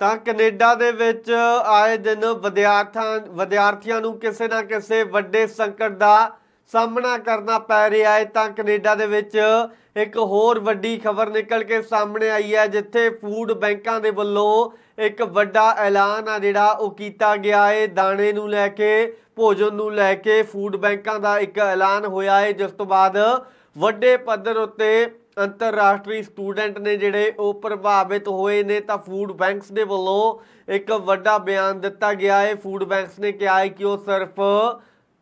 ਤਾਂ ਕੈਨੇਡਾ ਦੇ ਵਿੱਚ ਆਏ ਦਿਨ ਵਿਦਿਆਰਥੀਆਂ ਵਿਦਿਆਰਥੀਆਂ ਨੂੰ ਕਿਸੇ ਨਾ ਕਿਸੇ ਵੱਡੇ ਸੰਕਟ ਦਾ ਸਾਹਮਣਾ ਕਰਨਾ ਪੈ ਰਿਹਾ ਹੈ। ਤਾਂ ਕੈਨੇਡਾ ਦੇ ਵਿੱਚ ਇੱਕ ਹੋਰ ਵੱਡੀ ਖਬਰ ਨਿਕਲ ਕੇ ਸਾਹਮਣੇ ਆਈ ਹੈ, ਜਿੱਥੇ ਫੂਡ ਬੈਂਕਾਂ ਦੇ ਵੱਲੋਂ ਇੱਕ ਵੱਡਾ ਐਲਾਨ ਆ ਜਿਹੜਾ ਉਹ ਕੀਤਾ ਗਿਆ ਹੈ। ਦਾਣੇ ਨੂੰ ਲੈ ਕੇ, ਭੋਜਨ ਨੂੰ ਲੈ ਕੇ ਫੂਡ ਬੈਂਕਾਂ ਦਾ ਇੱਕ ਐਲਾਨ ਹੋਇਆ ਹੈ, ਜਿਸ ਤੋਂ ਬਾਅਦ ਵੱਡੇ ਪੱਧਰ ਉੱਤੇ ਅੰਤਰਰਾਸ਼ਟਰੀ ਸਟੂਡੈਂਟ ਨੇ ਜਿਹੜੇ ਉਹ ਪ੍ਰਭਾਵਿਤ ਹੋਏ ਨੇ ਤਾਂ ਫੂਡ ਬੈਂਕਸ ਦੇ ਵੱਲੋਂ ਇੱਕ ਵੱਡਾ ਬਿਆਨ ਦਿੱਤਾ ਗਿਆ ਹੈ। ਫੂਡ ਬੈਂਕਸ ਨੇ ਕਿਹਾ ਹੈ ਕਿ ਉਹ ਸਿਰਫ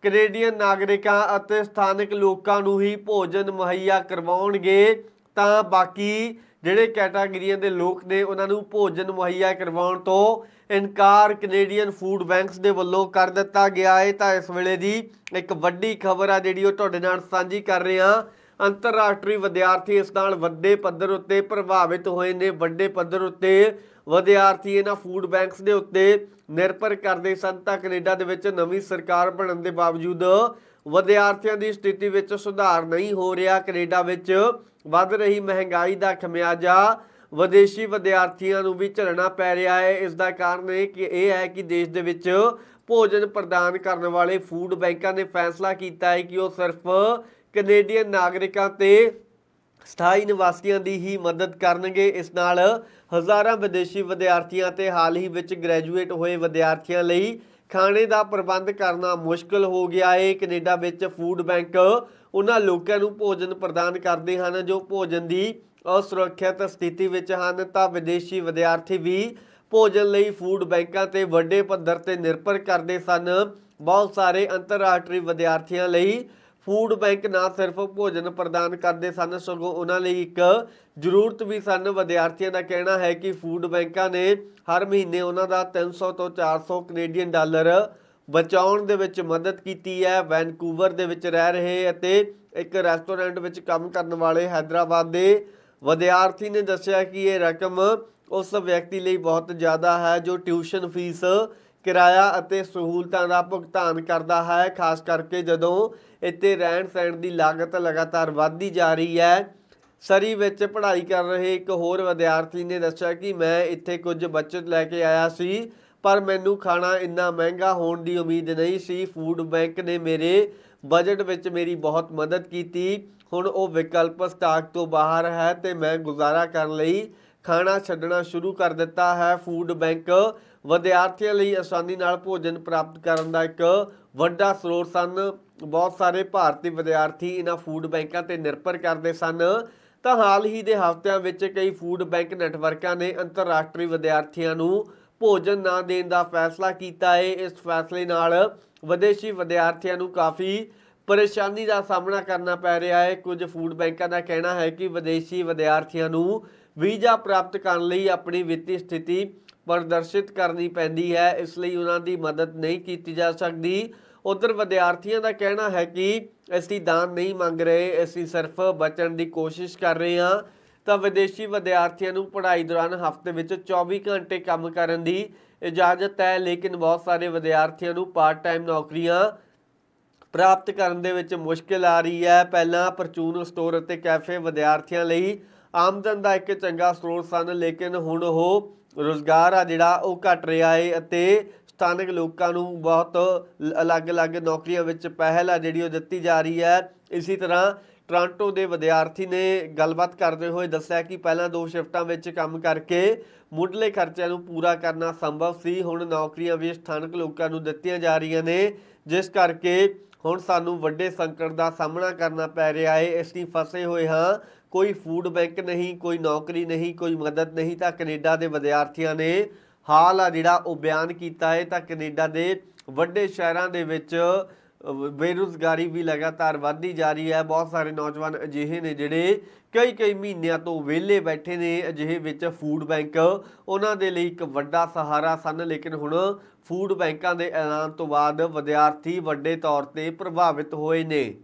ਕੈਨੇਡੀਅਨ ਨਾਗਰਿਕਾਂ ਅਤੇ ਸਥਾਨਕ ਲੋਕਾਂ ਨੂੰ ਹੀ ਭੋਜਨ ਮੁਹੱਈਆ ਕਰਵਾਉਣਗੇ, ਤਾਂ ਬਾਕੀ ਜਿਹੜੇ ਕੈਟਾਗਰੀਆਂ ਦੇ ਲੋਕ ਨੇ ਉਹਨਾਂ ਨੂੰ ਭੋਜਨ ਮੁਹੱਈਆ ਕਰਵਾਉਣ ਤੋਂ ਇਨਕਾਰ ਕੈਨੇਡੀਅਨ ਫੂਡ ਬੈਂਕਸ ਦੇ ਵੱਲੋਂ ਕਰ ਦਿੱਤਾ ਗਿਆ ਹੈ। ਤਾਂ ਇਸ ਵੇਲੇ ਦੀ ਇੱਕ ਵੱਡੀ ਖਬਰ ਆ ਜਿਹੜੀ ਉਹ ਤੁਹਾਡੇ ਨਾਲ ਸਾਂਝੀ ਕਰ ਰਹੇ। ਹਾਂ ਅੰਤਰਰਾਸ਼ਟਰੀ ਵਿਦਿਆਰਥੀ ਇਸ ਨਾਲ ਵੱਡੇ ਪੱਧਰ ਉੱਤੇ ਪ੍ਰਭਾਵਿਤ ਹੋਏ ਨੇ। ਵੱਡੇ ਪੱਧਰ ਉੱਤੇ ਵਿਦਿਆਰਥੀ ਇਹਨਾਂ ਫੂਡ ਬੈਂਕਸ ਦੇ ਉੱਤੇ ਨਿਰਭਰ ਕਰਦੇ ਸਨ ਤਾਂ ਕੈਨੇਡਾ ਦੇ ਵਿੱਚ ਨਵੀਂ ਸਰਕਾਰ ਬਣਨ ਦੇ ਬਾਵਜੂਦ ਵਿਦਿਆਰਥੀਆਂ ਦੀ ਸਥਿਤੀ ਵਿੱਚ ਸੁਧਾਰ ਨਹੀਂ ਹੋ ਰਿਹਾ। ਕੈਨੇਡਾ ਵਿੱਚ ਵੱਧ ਰਹੀ ਮਹਿੰਗਾਈ ਦਾ ਖਮਿਆਜਾ ਵਿਦੇਸ਼ੀ ਵਿਦਿਆਰਥੀਆਂ ਨੂੰ ਵੀ ਝੱਲਣਾ ਪੈ ਰਿਹਾ ਹੈ। ਇਸ ਦਾ ਕਾਰਨ ਇਹ ਕਿ ਇਹ ਹੈ ਕਿ ਦੇਸ਼ ਦੇ ਵਿੱਚ ਭੋਜਨ ਪ੍ਰਦਾਨ ਕਰਨ ਵਾਲੇ ਫੂਡ ਬੈਂਕਾਂ ਨੇ ਫੈਸਲਾ ਕੀਤਾ ਹੈ ਕਿ ਉਹ ਸਿਰਫ ਕੈਨੇਡੀਅਨ ਨਾਗਰਿਕਾਂ ਤੇ ਸਥਾਈ ਨਿਵਾਸੀਆਂ ਦੀ ਹੀ ਮਦਦ ਕਰਨਗੇ। ਇਸ ਨਾਲ ਹਜ਼ਾਰਾਂ ਵਿਦੇਸ਼ੀ ਵਿਦਿਆਰਥੀਆਂ ਤੇ ਹਾਲ ਹੀ ਵਿੱਚ ਗ੍ਰੈਜੂਏਟ ਹੋਏ ਵਿਦਿਆਰਥੀਆਂ ਲਈ ਖਾਣੇ ਦਾ ਪ੍ਰਬੰਧ ਕਰਨਾ ਮੁਸ਼ਕਲ ਹੋ ਗਿਆ ਏ। ਕੈਨੇਡਾ ਵਿੱਚ ਫੂਡ ਬੈਂਕ ਉਹਨਾਂ ਲੋਕਾਂ ਨੂੰ ਭੋਜਨ ਪ੍ਰਦਾਨ ਕਰਦੇ ਹਨ ਜੋ ਭੋਜਨ ਦੀ ਅਸੁਰੱਖਿਅਤ ਸਥਿਤੀ ਵਿੱਚ ਹਨ। ਤਾਂ ਵਿਦੇਸ਼ੀ ਵਿਦਿਆਰਥੀ ਵੀ ਭੋਜਨ ਲਈ ਫੂਡ ਬੈਂਕਾਂ ਤੇ ਵੱਡੇ ਪੱਧਰ ਤੇ ਨਿਰਭਰ ਕਰਦੇ ਸਨ। ਬਹੁਤ ਸਾਰੇ ਅੰਤਰਰਾਸ਼ਟਰੀ ਵਿਦਿਆਰਥੀਆਂ ਲਈ ਫੂਡ ਬੈਂਕ ਨਾ ਸਿਰਫ ਭੋਜਨ ਪ੍ਰਦਾਨ ਕਰਦੇ ਸਨ, ਸਗੋਂ ਉਹਨਾਂ ਲਈ ਇੱਕ ਜ਼ਰੂਰਤ ਵੀ ਸਨ। ਵਿਦਿਆਰਥੀਆਂ ਦਾ ਕਹਿਣਾ ਹੈ ਕਿ ਫੂਡ ਬੈਂਕਾਂ ਨੇ ਹਰ ਮਹੀਨੇ ਉਹਨਾਂ ਦਾ 300 ਤੋਂ 400 ਕੈਨੇਡੀਅਨ ਡਾਲਰ ਬਚਾਉਣ ਦੇ ਵਿੱਚ ਮਦਦ ਕੀਤੀ ਹੈ। ਵੈਨਕੂਵਰ ਦੇ ਵਿੱਚ ਰਹਿ ਰਹੇ ਅਤੇ ਇੱਕ ਰੈਸਟੋਰੈਂਟ ਵਿੱਚ ਕੰਮ ਕਰਨ ਵਾਲੇ ਹైదరాబాద్ ਦੇ ਵਿਦਿਆਰਥੀ ਨੇ ਦੱਸਿਆ ਕਿ ਇਹ ਰਕਮ ਉਸ ਵਿਅਕਤੀ ਲਈ ਬਹੁਤ ਜ਼ਿਆਦਾ ਹੈ, ਜੋ ਟਿਊਸ਼ਨ ਫੀਸ ਕਿਰਾਇਆ ਅਤੇ ਸਹੂਲਤਾਂ ਦਾ ਭੁਗਤਾਨ ਕਰਦਾ ਹੈ, ਖਾਸ ਕਰਕੇ ਜਦੋਂ ਇੱਥੇ ਰਹਿਣ ਸਹਿਣ ਦੀ ਲਾਗਤ ਲਗਾਤਾਰ ਵਧਦੀ ਜਾ ਰਹੀ ਹੈ। ਸਰੀ ਵਿੱਚ ਪੜ੍ਹਾਈ ਕਰ ਰਹੇ ਇੱਕ ਹੋਰ ਵਿਦਿਆਰਥੀ ਨੇ ਦੱਸਿਆ ਕਿ ਮੈਂ ਇੱਥੇ ਕੁਝ ਬਚਤ ਲੈ ਕੇ ਆਇਆ ਸੀ, ਪਰ ਮੈਨੂੰ ਖਾਣਾ ਇੰਨਾ ਮਹਿੰਗਾ ਹੋਣ ਦੀ ਉਮੀਦ ਨਹੀਂ ਸੀ। ਫੂਡ ਬੈਂਕ ਨੇ ਮੇਰੇ ਬਜਟ ਵਿੱਚ ਮੇਰੀ ਬਹੁਤ ਮਦਦ ਕੀਤੀ। ਹੁਣ ਉਹ ਵਿਕਲਪ ਸਟਾਕ ਤੋਂ ਬਾਹਰ ਹੈ ਤੇ ਮੈਂ ਗੁਜ਼ਾਰਾ ਕਰਨ ਲਈ ਖਾਣਾ ਛੱਡਣਾ ਸ਼ੁਰੂ ਕਰ ਦਿੱਤਾ ਹੈ। ਫੂਡ ਬੈਂਕ ਵਿਦਿਆਰਥੀਆਂ ਲਈ ਆਸਾਨੀ ਨਾਲ ਭੋਜਨ ਪ੍ਰਾਪਤ ਕਰਨ ਦਾ ਇੱਕ ਵੱਡਾ ਸਰੋਤ ਸਨ। ਬਹੁਤ ਸਾਰੇ ਭਾਰਤੀ ਵਿਦਿਆਰਥੀ ਇਹਨਾਂ ਫੂਡ ਬੈਂਕਾਂ ਤੇ ਨਿਰਭਰ ਕਰਦੇ ਸਨ। ਤਾਂ ਹਾਲ ਹੀ ਦੇ ਹਫ਼ਤਿਆਂ ਵਿੱਚ ਕਈ ਫੂਡ ਬੈਂਕ ਨੈਟਵਰਕਾਂ ਨੇ ਅੰਤਰਰਾਸ਼ਟਰੀ ਵਿਦਿਆਰਥੀਆਂ ਨੂੰ ਭੋਜਨ ਨਾ ਦੇਣ ਦਾ ਫੈਸਲਾ ਕੀਤਾ ਹੈ। ਇਸ ਫੈਸਲੇ ਨਾਲ ਵਿਦੇਸ਼ੀ ਵਿਦਿਆਰਥੀਆਂ ਨੂੰ ਕਾਫੀ ਪਰੇਸ਼ਾਨੀ ਦਾ ਸਾਹਮਣਾ ਕਰਨਾ ਪੈ ਰਿਹਾ ਹੈ। ਕੁਝ ਫੂਡ ਬੈਂਕਾਂ ਦਾ ਕਹਿਣਾ ਹੈ ਕਿ ਵਿਦੇਸ਼ੀ ਵਿਦਿਆਰਥੀਆਂ ਨੂੰ ਵੀਜ਼ਾ ਪ੍ਰਾਪਤ ਕਰਨ ਲਈ ਆਪਣੀ ਵਿੱਤੀ ਸਥਿਤੀ ਪ੍ਰਦਰਸ਼ਿਤ ਕਰਨੀ ਪੈਂਦੀ ਹੈ। ਇਸ ਲਈ ਉਹਨਾਂ ਦੀ ਮਦਦ ਨਹੀਂ ਕੀਤੀ ਜਾ ਸਕਦੀ। ਉਧਰ ਵਿਦਿਆਰਥੀਆਂ ਦਾ ਕਹਿਣਾ ਹੈ ਕਿ ਅਸੀਂ ਦਾਨ ਨਹੀਂ ਮੰਗ ਰਹੇ, ਅਸੀਂ ਸਿਰਫ ਬਚਣ ਦੀ ਕੋਸ਼ਿਸ਼ ਕਰ ਰਹੇ ਹਾਂ। ਤਾਂ ਵਿਦੇਸ਼ੀ ਵਿਦਿਆਰਥੀਆਂ ਨੂੰ ਪੜ੍ਹਾਈ ਦੌਰਾਨ ਹਫ਼ਤੇ ਵਿੱਚ 24 ਘੰਟੇ ਕੰਮ ਕਰਨ ਦੀ ਇਜਾਜ਼ਤ ਹੈ। ਲੇਕਿਨ ਬਹੁਤ ਸਾਰੇ ਵਿਦਿਆਰਥੀਆਂ ਨੂੰ ਪਾਰਟ ਟਾਈਮ ਨੌਕਰੀਆਂ ਪ੍ਰਾਪਤ ਕਰਨ ਦੇ ਵਿੱਚ ਮੁਸ਼ਕਲ ਆ ਰਹੀ ਹੈ। ਪਹਿਲਾਂ ਪਰਚੂਨ ਸਟੋਰ ਅਤੇ ਕੈਫੇ ਵਿਦਿਆਰਥੀਆਂ ਲਈ ਆਮਦਨ ਦਾ ਇੱਕ ਚੰਗਾ ਸਰੋਤ ਸਨ, ਲੇਕਿਨ ਹੁਣ ਉਹ ਰੋਜ਼ਗਾਰ ਆ ਜਿਹੜਾ ਉਹ ਘਟ ਰਿਹਾ ਹੈ ਅਤੇ ਸਥਾਨਕ ਲੋਕਾਂ ਨੂੰ ਬਹੁਤ ਅਲੱਗ-ਅਲੱਗ ਨੌਕਰੀਆਂ ਵਿੱਚ ਪਹਿਲ ਆ ਜਿਹੜੀ ਉਹ ਦਿੱਤੀ ਜਾ ਰਹੀ ਹੈ। ਇਸੇ ਤਰ੍ਹਾਂ ਟੋਰਾਂਟੋ ਦੇ ਵਿਦਿਆਰਥੀ ਨੇ ਗੱਲਬਾਤ ਕਰਦੇ ਹੋਏ ਦੱਸਿਆ ਕਿ ਪਹਿਲਾਂ ਦੋ ਸ਼ਿਫਟਾਂ ਵਿੱਚ ਕੰਮ ਕਰਕੇ ਮੁੱਢਲੇ ਖਰਚਿਆਂ ਨੂੰ ਪੂਰਾ ਕਰਨਾ ਸੰਭਵ ਸੀ। ਹੁਣ ਨੌਕਰੀਆਂ ਵੀ ਸਥਾਨਕ ਲੋਕਾਂ ਨੂੰ ਦਿੱਤੀਆਂ ਜਾ ਰਹੀਆਂ ਨੇ, ਜਿਸ ਕਰਕੇ ਹੁਣ ਸਾਨੂੰ ਵੱਡੇ ਸੰਕਟ ਦਾ ਸਾਹਮਣਾ ਕਰਨਾ ਪੈ ਰਿਹਾ ਹੈ। ਅਸੀਂ ਫਸੇ ਹੋਏ ਹਾਂ। ਕੋਈ ਫੂਡ ਬੈਂਕ ਨਹੀਂ, ਕੋਈ ਨੌਕਰੀ ਨਹੀਂ, ਕੋਈ ਮਦਦ ਨਹੀਂ ਤਾਂ ਕੈਨੇਡਾ ਦੇ ਵਿਦਿਆਰਥੀਆਂ ਨੇ ਹਾਲ ਆ ਜਿਹੜਾ ਉਹ ਬਿਆਨ ਕੀਤਾ ਹੈ ਤਾਂ ਕੈਨੇਡਾ ਦੇ ਵੱਡੇ ਸ਼ਹਿਰਾਂ ਦੇ ਵਿੱਚ ਬੇਰੁਜ਼ਗਾਰੀ ਵੀ ਲਗਾਤਾਰ ਵਧਦੀ ਜਾ ਰਹੀ ਹੈ। ਬਹੁਤ ਸਾਰੇ ਨੌਜਵਾਨ ਅਜਿਹੇ ਨੇ ਜਿਹੜੇ ਕਈ ਕਈ ਮਹੀਨਿਆਂ ਤੋਂ ਵਿਹਲੇ ਬੈਠੇ ਨੇ। ਅਜਿਹੇ ਵਿੱਚ ਫੂਡ ਬੈਂਕ ਉਹਨਾਂ ਦੇ ਲਈ ਇੱਕ ਵੱਡਾ ਸਹਾਰਾ ਸਨ। ਲੇਕਿਨ ਹੁਣ ਫੂਡ ਬੈਂਕਾਂ ਦੇ ਐਲਾਨ ਤੋਂ ਬਾਅਦ ਵਿਦਿਆਰਥੀ ਵੱਡੇ ਤੌਰ ਤੇ ਪ੍ਰਭਾਵਿਤ ਹੋਏ ਨੇ।